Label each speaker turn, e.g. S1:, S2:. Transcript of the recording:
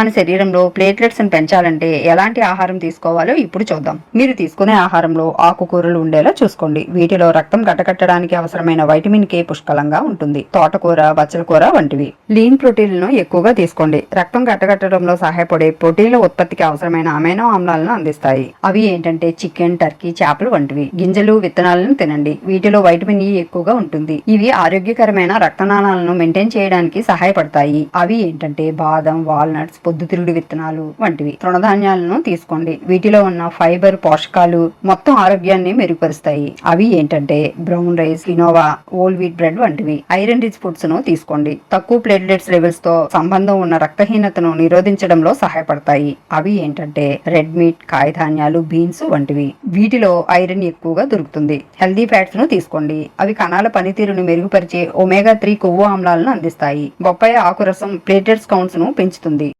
S1: మన శరీరంలో ప్లేట్లెట్స్ని పెంచాలంటే ఎలాంటి ఆహారం తీసుకోవాలో ఇప్పుడు చూద్దాం. మీరు తీసుకునే ఆహారంలో ఆకుకూరలు ఉండేలా చూసుకోండి. వీటిలో రక్తం గట్టకట్టడానికి అవసరమైన వైటమిన్ కే పుష్కలంగా ఉంటుంది. తోటకూర బచ్చల కూర వంటివి. లీన్ ప్రోటీన్లను ఎక్కువగా తీసుకోండి. రక్తం కట్టగట్టడంలో సహాయపడే ప్రోటీన్ల ఉత్పత్తికి అవసరమైన అమైనో ఆమ్లాలను అందిస్తాయి. అవి ఏంటంటే చికెన్ టర్కీ చేపలు వంటివి. గింజలు విత్తనాలను తినండి. వీటిలో వైటమిన్ ఈ ఎక్కువగా ఉంటుంది. ఇవి ఆరోగ్యకరమైన రక్తనాళాలను మెయింటైన్ చేయడానికి సహాయపడతాయి. అవి ఏంటంటే బాదం వాల్నట్స్ పొద్దుతిరుగుడు విత్తనాలు వంటివి. తృణధాన్యాలను తీసుకోండి. వీటిలో ఉన్న ఫైబర్ పోషకాలు మొత్తం ఆరోగ్యాన్ని మెరుగుపరుస్తాయి. అవి ఏంటంటే brown rice quinoa whole wheat bread వంటివి. ఐరన్ రిచ్ ఫుడ్స్ను తీసుకోండి. తక్కువ ప్లేట్ ప్లేట్లెట్స్ లెవెల్స్తో సంబంధం ఉన్న రక్తహీనతను నిరోధించడంలో సహాయపడతాయి. అవి ఏంటంటే రెడ్ మీట్ కాయధాన్యాలు బీన్స్ వంటివి. వీటిలో ఐరన్ ఎక్కువగా దొరుకుతుంది. హెల్దీ ఫ్యాట్స్ను తీసుకోండి. అవి కణాల పనితీరును మెరుగుపరిచే ఒమేగా త్రీ కొవ్వు ఆమ్లాలను అందిస్తాయి. బొప్పాయి ఆకురసం ప్లేటెట్స్ కౌంట్స్ను పెంచుతుంది.